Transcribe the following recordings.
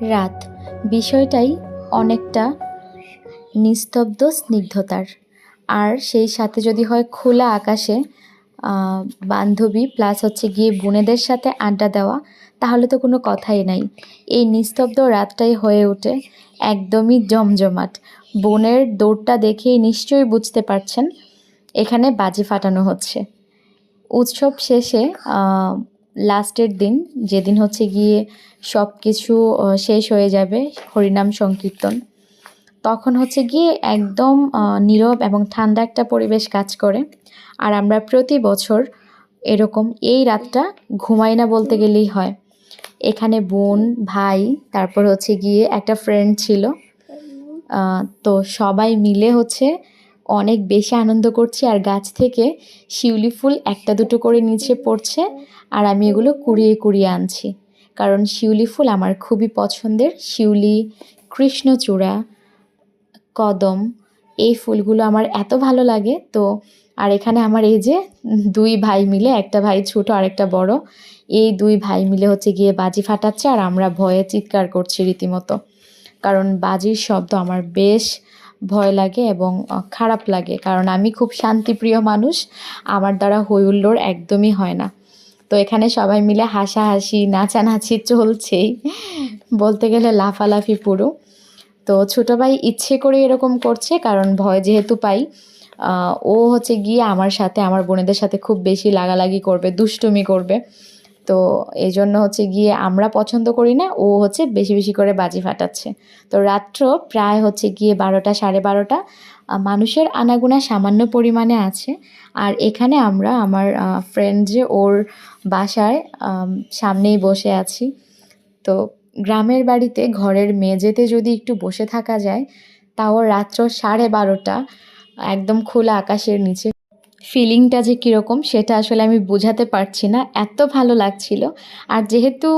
রাত। বিষয়টাই অনেকটা নিস্তব্ধ স্নিগ্ধতার। আর সেই সাথে যদি হয় খোলা আকাশে বান্ধবী প্লাস হচ্ছে গিয়ে বোনেদের সাথে আড্ডা দেওয়া, তাহলে তো কোনো কথাই নাই। এই নিস্তব্ধ রাতটাই হয়ে ওঠে একদমই জমজমাট। বোনের দৌড়টা দেখেই নিশ্চয়ই বুঝতে পারছেন, এখানে বাজি ফাটানো হচ্ছে। উৎসব শেষে লাস্টের দিন, যেদিন হচ্ছে গিয়ে সব কিছু শেষ হয়ে যাবে, হরিনাম সংকীর্তন। তখন হচ্ছে গিয়ে একদম নীরব এবং ঠান্ডা একটা পরিবেশ কাজ করে। আর আমরা প্রতি বছর এরকম এই রাতটা ঘুমাই না বলতে গেলেই হয়। এখানে বোন, ভাই, তারপর হচ্ছে গিয়ে একটা ফ্রেন্ড ছিল। তো সবাই মিলে হচ্ছে অনেক বেশি আনন্দ করছি আর গাছ থেকে শিউলি ফুল একটা দুটো করে নিচে পড়ছে আর আমি এগুলো কুড়িয়ে কুড়িয়ে আনছি। কারণ শিউলি ফুল আমার খুবই পছন্দের। শিউলি, কৃষ্ণচূড়া, কদম, এই ফুলগুলো আমার এত ভালো লাগে। তো, আর এখানে আমার এই যে দুই ভাই মিলে, একটা ভাই ছোট আর একটা বড়, এই দুই ভাই মিলে হচ্ছে গিয়ে বাজি ফাটাচ্ছে আর আমরা ভয়ে চিৎকার করছি রীতিমতো। কারণ বাজির শব্দ আমার বেশ ভয় লাগে এবং খারাপ লাগে। কারণ আমি খুব শান্তিপ্রিয় মানুষ, আমার দ্বারা হই হুল্লোড় একদমই হয় না। তো এখানে সবাই মিলে হাসাহাসি, নাচানাচি চলছেই। বলতে গেলে লাফালাফি পুরো। তো ছোটো ভাই ইচ্ছে করে এরকম করছে, কারণ ভয় যেহেতু পাই ও হচ্ছে গিয়ে আমার সাথে, আমার বোনেদের সাথে খুব বেশি লাগালাগি করবে, দুষ্টুমি করবে। তো এই জন্য হচ্ছে গিয়ে আমরা পছন্দ করি না, ও হচ্ছে বেশি বেশি করে বাজি ফাটাচ্ছে। তো রাত্র প্রায় হচ্ছে গিয়ে বারোটা, সাড়ে বারোটা মানুষের আনাগোনা সামান্য পরিমাণে আছে। আর এখানে আমরা আমার ফ্রেন্ড যে ওর বাসায় সামনেই বসে আছি। তো গ্রামের বাড়িতে ঘরের মেঝেতে যদি একটু বসে থাকা যায়, তাও রাত্র সাড়ে বারোটা, একদম খোলা আকাশের নিচে। ফিলিংটা যে কীরকম সেটা আসলে আমি বোঝাতে পারছি না। এত ভালো লাগছিল। আর যেহেতু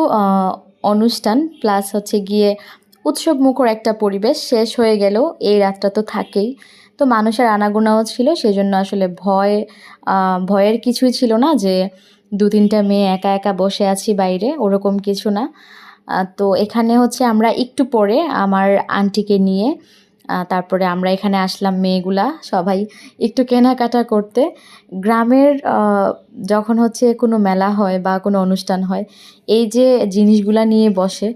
অনুষ্ঠান প্লাস হচ্ছে গিয়ে উৎসব মুখর একটা পরিবেশ শেষ হয়ে গেলেও এই রাতটা তো থাকেই। তো মানুষের আনাগোনাও ছিল সেই জন্য আসলে ভয় ভয়ের কিছুই ছিল না যে দু তিনটা মেয়ে একা একা বসে আছি বাইরে, ওরকম কিছু না। তো এখানে হচ্ছে আমরা একটু পরে আমার আন্টিকে নিয়ে তারপরে আমরা এখানে আসলাম মেয়েগুলা সবাই একটু কেনাকাটা করতে। গ্রামের যখন হচ্ছে কোনো মেলা হয় বা কোনো অনুষ্ঠান হয়, এই যে জিনিসগুলা নিয়ে বসে,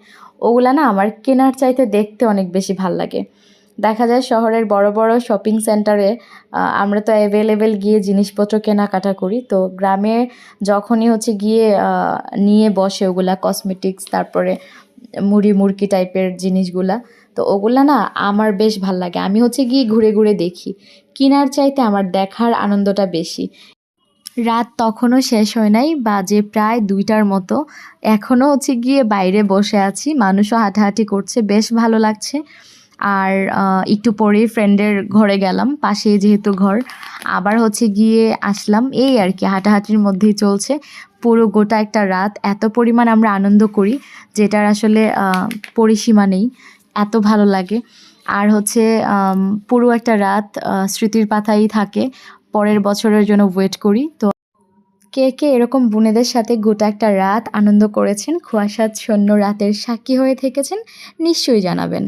ওগুলা না আমার কেনার চাইতে দেখতে অনেক বেশি ভালো লাগে। দেখা যায় শহরের বড় বড় শপিং সেন্টারে আমরা তো অ্যাভেলেবেল গিয়ে জিনিসপত্র কেনাকাটা করি। তো গ্রামে যখনই হচ্ছে গিয়ে নিয়ে বসে ওগুলা কসমেটিক্স তারপরে মুড়ি, মুরকি টাইপের জিনিসগুলা তো ওগুলো না আমার বেশ ভালো লাগে। আমি হচ্ছে গিয়ে ঘুরে ঘুরে দেখি। কেনার চাইতে আমার দেখার আনন্দটা বেশি। রাত তখনও শেষ হয় নাই, বাজে প্রায় দুইটার মতো। এখনও হচ্ছে গিয়ে বাইরে বসে আছি, মানুষও হাঁটাহাঁটি করছে, বেশ ভালো লাগছে। আর একটু পরেই ফ্রেন্ডের ঘরে গেলাম, পাশেই যেহেতু ঘর। আবার হচ্ছে গিয়ে আসলাম, এই আর কি, হাঁটাহাঁটির মধ্যেই চলছে। পুরো গোটা একটা রাত, এত পরিমাণ আমরা আনন্দ করি, যেটার আসলে পরিসীমা নেই। এত ভালো লাগে। আর হচ্ছে পুরো একটা রাত স্মৃতির পাতাই থাকে। পরের বছরের জন্য ওয়েট করি। তো কে কে এরকম বোনেদের সাথে গোটা একটা রাত আনন্দ করেছেন, কুয়াশাচ্ছন্ন রাতের সাক্ষী হয়ে থেকেছেন, নিশ্চয়ই জানাবেন।